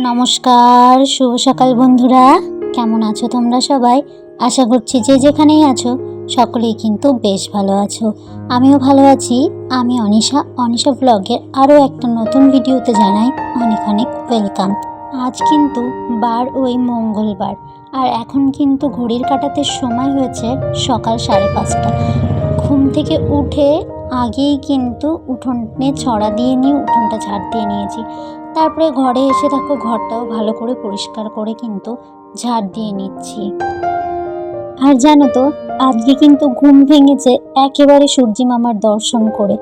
নমস্কার, শুভ সকাল বন্ধুরা। কেমন আছো তোমরা সবাই? আশা করছি যে যেখানেই আছো, সকলেই কিন্তু বেশ ভালো আছো। আমিও ভালো আছি। আমি অনিশা। অনিশা ব্লগের আরও একটা নতুন ভিডিওতে জানাই অনেক অনেক ওয়েলকাম আজ কিন্তু বার ওই মঙ্গলবার। আর এখন কিন্তু ঘড়ির কাটাতে সময় হয়েছে সকাল সাড়ে পাঁচটা। ঘুম থেকে উঠে আগেই কিন্তু উঠোনে ছড়া দিয়ে নিয়ে, উঠোনটা ঝাড় দিয়ে নিয়েছি। তারপরে ঘরে এসে দেখো ঘরটাও ভালো করে পরিষ্কার করে কিন্তু ঝাড় দিয়ে নিচ্ছি। আর জানো তো, আজকে কিন্তু ঘুম ভেঙেছে একেবারে সূর্যি মামার দর্শন করে।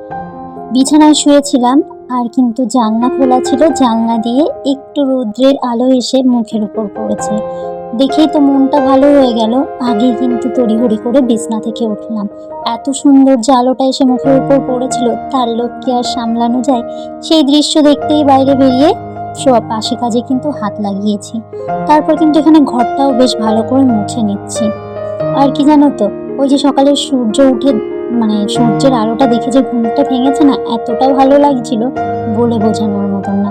বিছানায় শুয়েছিলাম আর কিন্তু জানলা খোলা ছিল, জানলা দিয়ে একটু রৌদ্রের আলো এসে মুখের উপর পড়েছে। দেখেই তো মনটা ভালো হয়ে গেল। আগে কিন্তু তড়িঘড়ি করে বিছনা থেকে উঠলাম। এত সুন্দর যে আলোটা এসে মুখের উপর পড়েছিল, তার লোক কি আর সামলানো যায়? সেই দৃশ্য দেখতেই বাইরে বেরিয়ে সব পাশে কাজে কিন্তু হাত লাগিয়েছি। তারপর কিন্তু এখানে ঘরটাও বেশ ভালো করে মুছে নিচ্ছি। আর কি জানো তো, ওই যে সকালে সূর্য উঠে মানে সূর্যের আলোটা দেখে যে ঘুমটা ভেঙেছে না এতটা ভালো লাগছিল বলে বোঝানোর মতন না।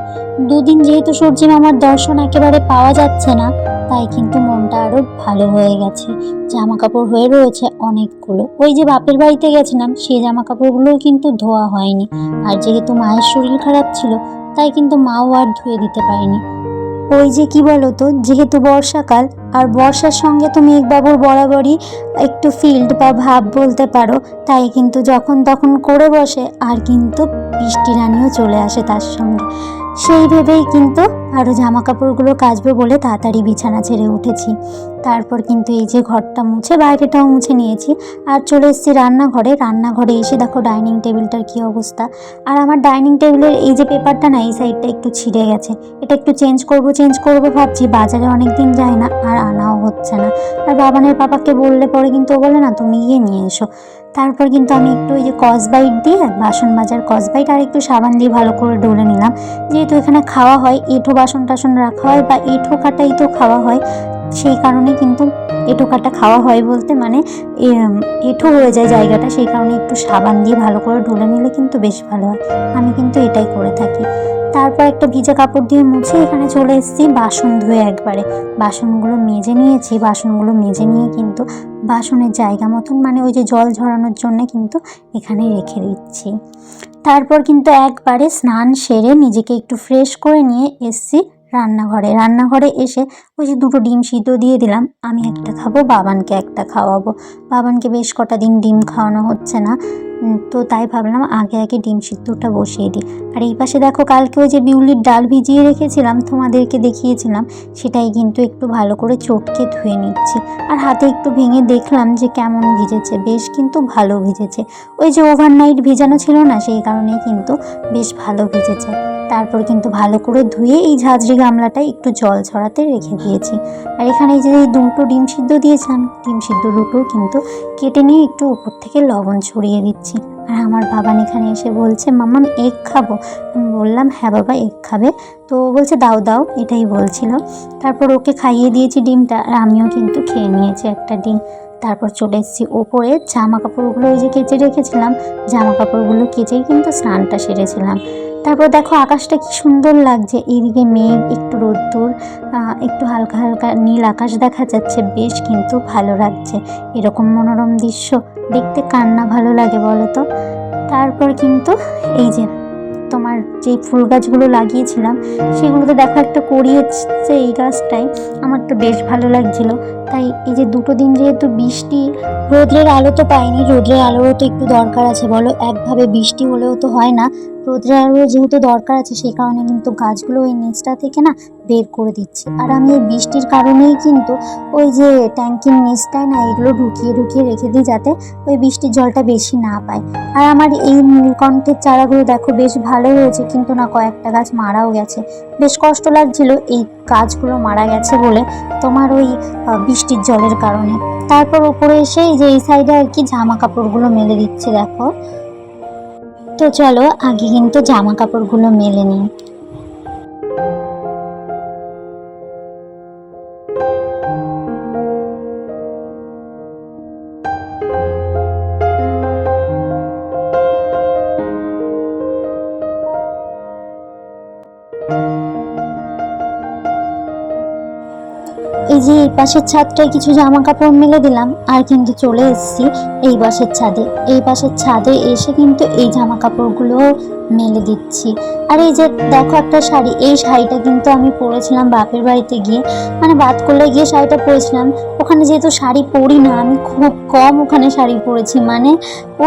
দুদিন যেহেতু সূর্যি মামার দর্শন একেবারে পাওয়া যাচ্ছে না, তাই কিন্তু মনটা আরও ভালো হয়ে গেছে। জামা কাপড় হয়ে রয়েছে অনেকগুলো। ওই যে বাপের বাড়িতে গেছিলাম সেই জামা কাপড়গুলোও কিন্তু ধোয়া হয়নি। আর যেহেতু মায়ের শরীর খারাপ ছিল, তাই কিন্তু মাও আর ধুয়ে দিতে পারেনি। ওই যে কি বলতো যেহেতু বর্ষাকাল, আর বর্ষার সঙ্গে তুমি মেঘবাবুর বরাবরই একটু ফিল্ড বা ভাব বলতে পারো, তাই কিন্তু যখন তখন করে বসে, আর কিন্তু বৃষ্টি রানিও চলে আসে তার সঙ্গে। সেই ভেবেই কিন্তু আরও জামা কাপড়গুলো কাচবো বলে তাড়াতাড়ি বিছানা ছেড়ে উঠেছি। তারপর কিন্তু এই যে ঘরটা মুছে বাইরেটাও মুছে নিয়েছি। আর চলে এসেছি রান্নাঘরে। রান্নাঘরে এসে দেখো ডাইনিং টেবিলটার কি অবস্থা। আর আমার ডাইনিং টেবিলের এই যে পেপারটা না, এই সাইডটা একটু ছিঁড়ে গেছে। এটা একটু চেঞ্জ করব চেঞ্জ করব ভাবছি। বাজারে অনেক দিন যায় না, আর আনাও হচ্ছে না। আর বাবানের পাপাকে বললে পরে কিন্তু ও বলে, না, তুমি গিয়ে নিয়ে এসো। তারপর কিন্তু আমি একটু ওই যে কসবাইট দিয়ে, বাসন মাজার কসবাইট আর একটু সাবান দিয়ে ভালো করে ডলে নিলাম। যেহেতু এখানে খাওয়া হয়, এঁঠো বাসন টাসন রাখা হয় বা এঁঠো কাটাই তো খাওয়া হয় সেই কারণে কিন্তু এঁঠো কাটা খাওয়া হয় বলতে মানে এঁঠো হয়ে যায় জায়গাটা, সেই কারণে একটু সাবান দিয়ে ভালো করে ঢুলে নিলে কিন্তু বেশ ভালো হয়। আমি কিন্তু এটাই করে থাকি। তারপর একটা ভিজা কাপড় দিয়ে মুছে এখানে চলে এসেছি বাসন ধুয়ে একবারে। বাসনগুলো মেজে নিয়েছি, বাসনগুলো মেজে নিয়ে কিন্তু বাসনের জায়গা মতন মানে ওই যে জল ঝরানোর জন্য কিন্তু এখানে রেখে দিচ্ছি। তারপর কিন্তু একবারে স্নান সেরে নিজেকে একটু ফ্রেশ করে নিয়ে এসছি। রান্নাঘরে। রান্নাঘরে এসে ওই যে দুটো ডিম সিদ্ধ দিয়ে দিলাম। আমি একটা খাব, বাবানকে একটা খাওয়াবো। বাবানকে বেশ কটা দিন ডিম খাওয়ানো হচ্ছে না। তো তাই ভাবলাম আগে আগে ডিম সিদ্ধটা বসিয়ে দিই। আর এই পাশে দেখো কালকে ওই যে বিউলির ডাল ভিজিয়ে রেখেছিলাম, তোমাদেরকে দেখিয়েছিলাম, সেটাই কিন্তু একটু ভালো করে চটকে ধুয়ে নিচ্ছি। আর হাতে একটু ভেঙে দেখলাম যে কেমন ভিজেছে, বেশ কিন্তু ভালো ভিজেছে। ওই যে ওভারনাইট ভেজানো ছিল না, সেই কারণেই কিন্তু বেশ ভালো ভিজেছে। তারপর কিন্তু ভালো করে ধুয়ে এই ঝাঁঝরি গামলাটা একটু জল ছড়াতে রেখে দিয়েছি। আর এখানে যে দুটো ডিম সিদ্ধ দিয়েছিলাম ডিম সিদ্ধ দুটো কিন্তু কেটে নিয়ে একটু উপর থেকে লবণ ছড়িয়ে দিচ্ছি। আর আমার বাবান এখানে এসে বলছে মামাম এগ খাব। আমি বললাম হ্যাঁ বাবা, এগ খাবে। তো বলছে, দাও দাও। এটাই বলছিল। তারপর ওকে খাইয়ে দিয়েছি ডিমটা, আর আমিও কিন্তু খেয়ে নিয়েছি একটা ডিম। তারপর চলে এসেছি ওপরে জামা কাপড়গুলো ওই যে কেচে রেখেছিলাম জামা কাপড়গুলো কেচেই কিন্তু স্নানটা সেরেছিলাম। তারপর দেখো, আকাশটা কি সুন্দর লাগছে। এইদিকে মেঘ, একটু রোদ্দুর একটু হালকা হালকা নীল আকাশ দেখা যাচ্ছে, বেশ কিন্তু ভালো লাগছে। এরকম মনোরম দৃশ্য। দেখতে কার না ভালো লাগে বলো তো? তারপর কিন্তু এই যে তোমার যে ফুল গাছগুলো লাগিয়েছিলাম, সেগুলোতে দেখো একটা করিয়েছে এই গাছটাই আমার তো বেশ ভালো লাগছিল। তাই এই যে দুটো দিন যেহেতু বৃষ্টি, রোদ্রের আলো তো পাইনি, রোদ্রের আলোরও তো একটু দরকার আছে বলো। একভাবে বৃষ্টি হলেও তো হয় না। রোদ্রের আলো যেহেতু দরকার আছে, সেই কারণে কিন্তু গাছগুলো ওই নিচটা থেকে না বের করে দিচ্ছে। আর আমি এই বৃষ্টির কারণেই কিন্তু ওই যে ট্যাঙ্কির নিচটায় না এগুলো ঢুকিয়ে ঢুকিয়ে রেখে দিই যাতে ওই বৃষ্টির জলটা বেশি না পায়। আর আমার এই নীলকণ্ঠের চারাগুলো দেখো বেশ ভালো হয়েছে, কিন্তু না কয়েকটা গাছ মারাও গেছে। বেশ কষ্ট লাগছিল এই গাছগুলো মারা গেছে বলে তোমার ওই বৃষ্টির জলের কারণে। তারপর ওপরে এসে যে এই সাইডে আর কি জামা কাপড়গুলো মেলে দিচ্ছে, দেখো। তো চলো আগে কিন্তু জামা কাপড়গুলো মেলে নিই। যে এই পাশের ছাদটায় কিছু জামা কাপড় মেলে দিলাম, আর কিন্তু চলে এসেছি এই পাশের ছাদে। এই পাশের ছাদে এসে কিন্তু এই জামা কাপড়গুলো মেলে দিচ্ছি। আর এই যে দেখো একটা শাড়ি, এই শাড়িটা কিন্তু আমি পরেছিলাম বাপের বাড়িতে গিয়ে। মানে বাদ করলে গিয়ে শাড়িটা পরেছিলাম। ওখানে যেহেতু শাড়ি পরি না, আমি খুব কম ওখানে শাড়ি পরেছি। মানে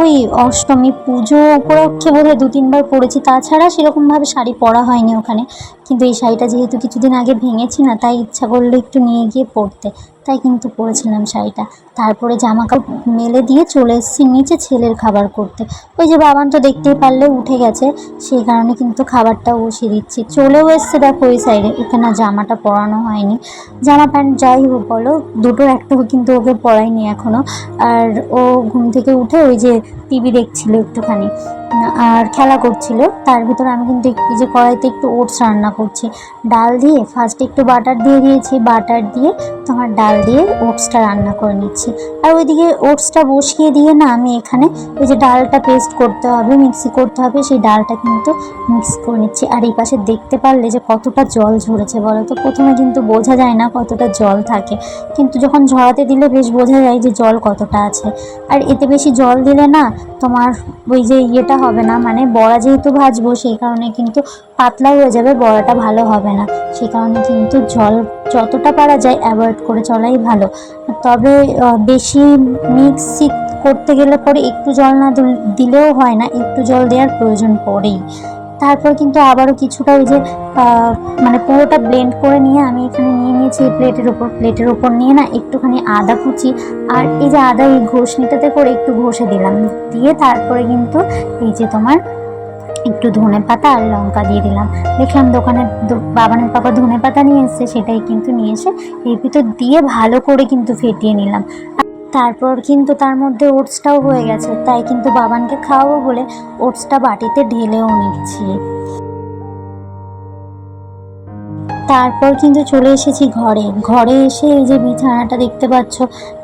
ওই অষ্টমী পুজো উপলক্ষে বোধ হয় দু তিনবার পরেছি তাছাড়া সেরকমভাবে শাড়ি পরা হয়নি ওখানে। কিন্তু এই শাড়িটা যেহেতু কিছুদিন আগে ভেঙেছি না, তাই ইচ্ছা করল একটু নিয়ে গিয়ে পরতে। তাই কিন্তু পরেছিলাম শাড়িটা। তারপরে জামা কাপড় মেলে দিয়ে চলে এসেছি নিচে ছেলের খাবার করতে। ওই যে বাবান তো দেখতেই পারলে উঠে গেছে, সেই কারণে কিন্তু খাবারটা বসিয়ে দিচ্ছি। চলেও এসছে দেখো ওই সাইডে ওকে না জামাটা পরানো হয়নি। জামা প্যান্ট যাই হোক বলো, দুটো একটাও কিন্তু ওকে পরাইনি এখনও আর ও ঘুম থেকে উঠে ওই যে টিভি দেখছিল একটুখানি। আর খেলা করছিল, তার ভিতরে আমি কিন্তু একটু যে কড়াইতে একটু ওটস রান্না করছি। ডাল দিয়ে ফার্স্টে একটু বাটার দিয়ে দিয়েছি বাটার দিয়ে তোমার ডাল দিয়ে ওটসটা রান্না করে নিচ্ছি। আর ওইদিকে ওটসটা বসিয়ে দিয়ে না আমি এখানে ওই যে ডালটা পেস্ট করতে হবে মিক্সি করতে হবে, সেই ডালটা কিন্তু মিক্স করে নিচ্ছি। আর এই পাশে দেখতে পারলে যে কতটা জল ঝরেছে বলো তো? প্রথমে কিন্তু বোঝা যায় না কতটা জল থাকে, কিন্তু যখন ঝরাতে দিলে বেশ বোঝা যায় যে জল কতটা আছে। আর এতে বেশি জল দিলে না তোমার ওই যে ইয়েটা হবে না মানে বড়া যেহেতু ভাজবো, সেই কারণে কিন্তু পাতলা হয়ে যাবে, বড়াটা ভালো হবে না। সেই কারণে কিন্তু জল যতটা পারা যায় অ্যাভয়েড করে চলাই ভালো। তবে বেশি মিক্সি করতে গেলে পরে একটু জল না দিলেও হয় না, একটু জল দেওয়ার প্রয়োজন পড়েই। তারপর কিন্তু আবারও কিছুটা ওই যে মানে পুরোটা ব্লেন্ড করে নিয়ে আমি এখানে নিয়ে নিয়েছি এই প্লেটের ওপর প্লেটের ওপর নিয়ে না একটুখানি আদা কুচি আর এই যে আদা এই ঘষনিটাতে করে একটু ঘষে দিলাম। দিয়ে তারপরে কিন্তু এই যে তোমার একটু ধনে পাতা আর লঙ্কা দিয়ে দিলাম। দেখলাম দোকানে বাবানের পাপা ধনে পাতা নিয়ে এসছে, সেটাই কিন্তু নিয়ে এসে এর ভিতর দিয়ে ভালো করে কিন্তু ফেটিয়ে নিলাম। তারপর কিন্তু তার মধ্যে ওটসটাও হয়ে গেছে। তাই কিন্তু বাবানকে খাওয়াবো বলে ওটসটা বাটিতে ঢেলেও নিচ্ছি। তারপর কিন্তু চলে এসেছি ঘরে। ঘরে এসে এই যে বিছানাটা দেখতে পাচ্ছ,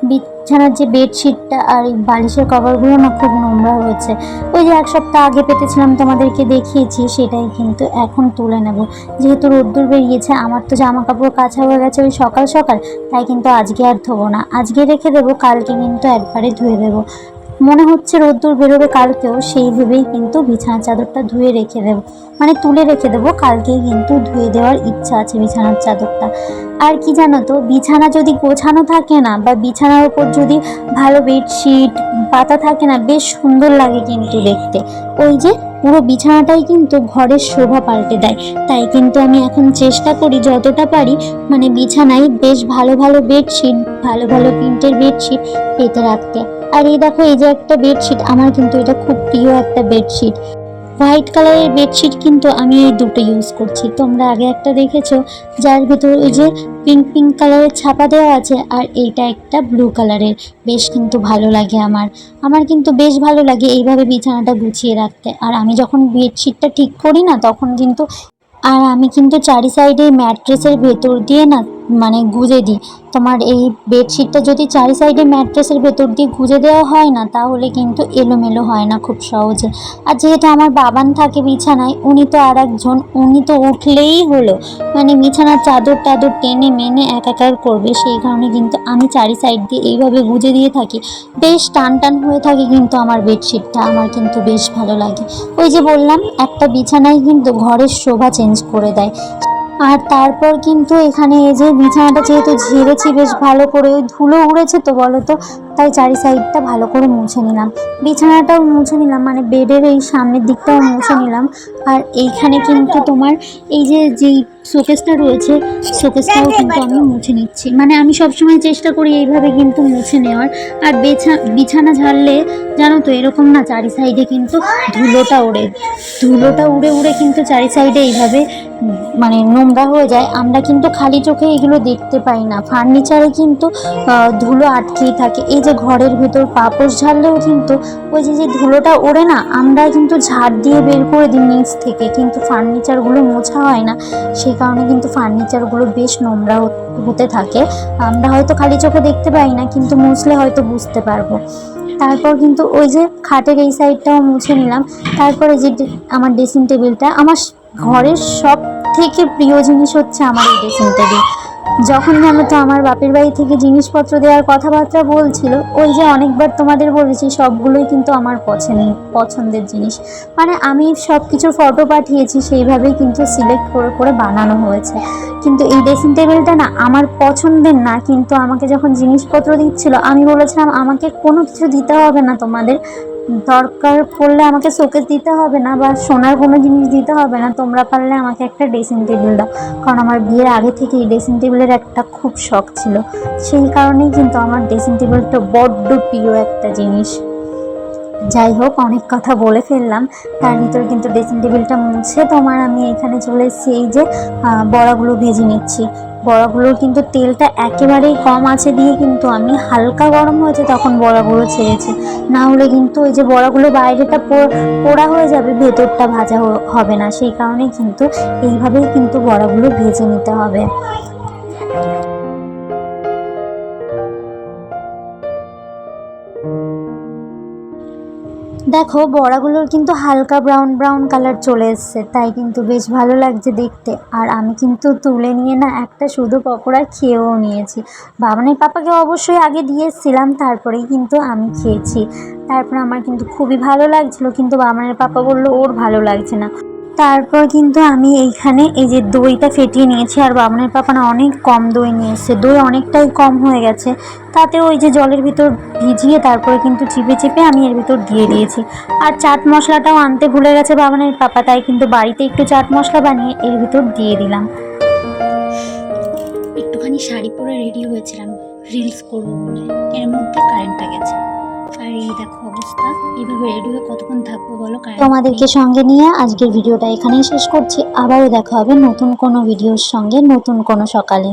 বিছানার যে বেডশিটটা আর এই বালিশের কভারগুলো না খুব নোংরা হয়েছে। ওই যে এক সপ্তাহ আগে পেতেছিলাম, তোমাদেরকে দেখিয়েছি, সেটাই কিন্তু এখন তুলে নেব। যেহেতু রোদ্দুর বেরিয়েছে, আমার তো জামা কাপড় কাছা হয়ে গেছে ওই সকাল সকাল, তাই কিন্তু আজকে আর ধোবো না। আজকে রেখে দেবো, কালকে কিন্তু একবারে ধুয়ে দেবো। মনে হচ্ছে রোদ্দুর বেরোবে কালকেও, সেই ভেবেই কিন্তু বিছানার চাদরটা ধুয়ে রেখে দেবো। মানে তুলে রেখে দেবো, কালকেই কিন্তু ধুয়ে দেওয়ার ইচ্ছা আছে বিছানার চাদরটা। আর কি জানো তো, বিছানা যদি গোছানো থাকে না, বা বিছানার উপর যদি ভালো বেডশিট, পাতা থাকে না, বেশ সুন্দর লাগে কিন্তু দেখতে। ওই যে পুরো বিছানাটাই কিন্তু ঘরের শোভা পাল্টে দেয়। তাই কিন্তু আমি এখন চেষ্টা করি যতটা পারি মানে বিছানায় বেশ ভালো ভালো বেডশিট, ভালো ভালো প্রিন্টের বেডশিট পেতে রাখতে। আর এই দেখো, এই যে একটা বেডশিট আমার কিন্তু এটা খুব প্রিয় একটা বেডশিট হোয়াইট কালারের বেডশিট কিন্তু আমি এই দুটো ইউজ করছি। তোমরা আগে একটা দেখেছ, যার ভিতর ওই যে পিঙ্ক পিঙ্ক কালারের ছাপা দেওয়া আছে, আর এইটা একটা ব্লু কালারের বেশ কিন্তু ভালো লাগে আমার। আমার কিন্তু বেশ ভালো লাগে এইভাবে বিছানাটা গুছিয়ে রাখতে। আর আমি যখন বেডশিটটা ঠিক করি না, তখন কিন্তু আর আমি কিন্তু চারি সাইডে ম্যাট্রেসের ভেতর দিয়ে না মানে গুজে দিই। তোমার এই বেডশিটটা যদি চারি সাইডে ম্যাট্রেসের ভেতর দিয়ে গুজে দেওয়া হয় না, তাহলে কিন্তু এলোমেলো হয় না খুব সহজে। আর যেহেতু আমার বাবান থাকে বিছানায়, উনি তো আর একজন উনি তো উঠলেই হলো। মানে বিছানার চাদর টাদর টেনে মেনে একাকার করবে, সেই কারণে কিন্তু আমি চারি সাইড দিয়ে এইভাবে গুজে দিয়ে থাকি। বেশ টান টান হয়ে থাকে কিন্তু আমার বেডশিটটা আমার কিন্তু বেশ ভালো লাগে। ওই যে বললাম, একটা বিছানায় কিন্তু ঘরের শোভা চেঞ্জ করে দেয়। আর তারপর কিন্তু এখানে এই যে বিছানাটা যেহেতু ঝেড়েছি, বেশ ভালো করে ওই ধুলো উড়েছে তো বলো তো। তাই চারি সাইডটা ভালো করে মুছে নিলাম। বিছানাটাও মুছে নিলাম মানে বেডের এই সামনের দিকটাও মুছে নিলাম। আর এইখানে কিন্তু তোমার এই যে যেই শোকেসটা রয়েছে শোকেসটাও কিন্তু আমি মুছে নিচ্ছি। মানে আমি সবসময় চেষ্টা করি এইভাবে কিন্তু মুছে নেওয়ার। আর বেছা বিছানা ঝাড়লে জানো তো এরকম না চারি সাইডে কিন্তু ধুলোটা ওড়ে। ধুলোটা উড়ে উড়ে কিন্তু চারি সাইডে এইভাবে মানে নোংরা হয়ে যায়। আমরা কিন্তু খালি চোখে এগুলো দেখতে পাই না। ফার্নিচারে কিন্তু ধুলো আটকেই থাকে। এই যে ঘরের ভেতর পাপোশ ঝাড়লেও কিন্তু ওই যে যে ধুলোটা ওড়ে না আমরা কিন্তু ঝাড় দিয়ে বের করে দিই নিচ থেকে। কিন্তু ফার্নিচারগুলো মোছা হয় না সেই কারণে কিন্তু ফার্নিচারগুলো বেশ নোংরা হতে থাকে। আমরা হয়তো খালি চোখে দেখতে পাই না, কিন্তু মুছলে হয়তো বুঝতে পারব। তারপর কিন্তু ওই যে খাটের এই সাইডটাও মুছে নিলাম। তারপরে যে আমার ড্রেসিং টেবিলটা আমার ঘরের সব থেকে প্রিয় জিনিস হচ্ছে আমার এই ড্রেসিং টেবিল যখন তো আমার বাপের বাড়ি থেকে জিনিসপত্র দেওয়ার কথাবার্তা বলছিল, ওই যে অনেকবার তোমাদের বলেছি, সবগুলোই কিন্তু আমার পছন্দ, পছন্দের জিনিস। মানে আমি সব কিছুর ফটো পাঠিয়েছি, সেইভাবেই কিন্তু সিলেক্ট করে করে বানানো হয়েছে। কিন্তু এই ড্রেসিং টেবিলটা না আমার পছন্দের না, কিন্তু আমাকে যখন জিনিসপত্র দিচ্ছিল, আমি বলেছিলাম, আমাকে কোনো কিছু দিতে হবে না তোমাদের। দরকার পড়লে আমাকে শোকেস দিতে হবে না বা সোনার কোনো জিনিস দিতে হবে না। তোমরা পারলে আমাকে একটা ড্রেসিং টেবিল দাও। কারণ আমার বিয়ের আগে থেকে এই ড্রেসিং টেবিলের একটা খুব শখ ছিল। সেই কারণেই কিন্তু আমার ড্রেসিং টেবিলটা বড্ড প্রিয় একটা জিনিস। যাই হোক অনেক কথা বলে ফেললাম। তার ভিতরে কিন্তু ড্রেসিং টেবিলটা মুছে তোমার আমি এখানে চলে এসেছি। এই যে বড়াগুলো ভেজে নিচ্ছি। বড়াগুলোর কিন্তু তেলটা একেবারেই কম আছে দিয়ে কিন্তু আমি হালকা গরম হয়েছে তখন বড়াগুলো ছেড়েছি। না হলে কিন্তু ওই যে বড়াগুলো বাইরেটা পোড়া হয়ে যাবে, ভেতরটা ভাজা হবে না। সেই কারণে কিন্তু এইভাবেই কিন্তু বড়াগুলো ভেজে নিতে হবে। দেখো, বড়াগুলোর কিন্তু হালকা ব্রাউন ব্রাউন কালার চলে এসছে। তাই কিন্তু বেশ ভালো লাগছে দেখতে। আর আমি কিন্তু তুলে নিয়ে না একটা শুধু পকোড়া খেয়েও নিয়েছি। বাবানের পাপাকে অবশ্যই আগে দিয়ে এসেছিলাম তারপরেই কিন্তু আমি খেয়েছি। তারপর আমার কিন্তু খুবই ভালো লাগছিল, কিন্তু বাবানের পাপা বলল, ওর ভালো লাগছে না। তারপর কিন্তু আমি এইখানে এই যে দইটা ফেটিয়ে নিয়েছি, আর বামনের পাপানা অনেক কম দই নিয়ে দই অনেকটাই কম হয়ে গেছে। তাতে ওই যে জলের ভিতর ভিজিয়ে তারপরে কিন্তু চিপে চিপে আমি এর ভিতর দিয়ে দিয়েছি। আর চাট মশলাটাও আনতে ভুলে গেছে বাবানের পাপা, তাই কিন্তু বাড়িতে একটু চাট মশলা বানিয়ে এর ভিতর দিয়ে দিলাম। একটুখানি শাড়ি পরে রেডি হয়েছিলাম। রিলস করব বলে। এর মধ্যে কারেন্টটা গেছে। আর এই দেখো অবস্থা। এইভাবে রেডি হয়ে কতক্ষণ থাকব বলো? তোমাদেরকে সঙ্গে নিয়ে আজকের ভিডিওটা এখানেই শেষ করছি। আবারও দেখা হবে নতুন কোনো ভিডিওর সঙ্গে, নতুন কোনো সকালে।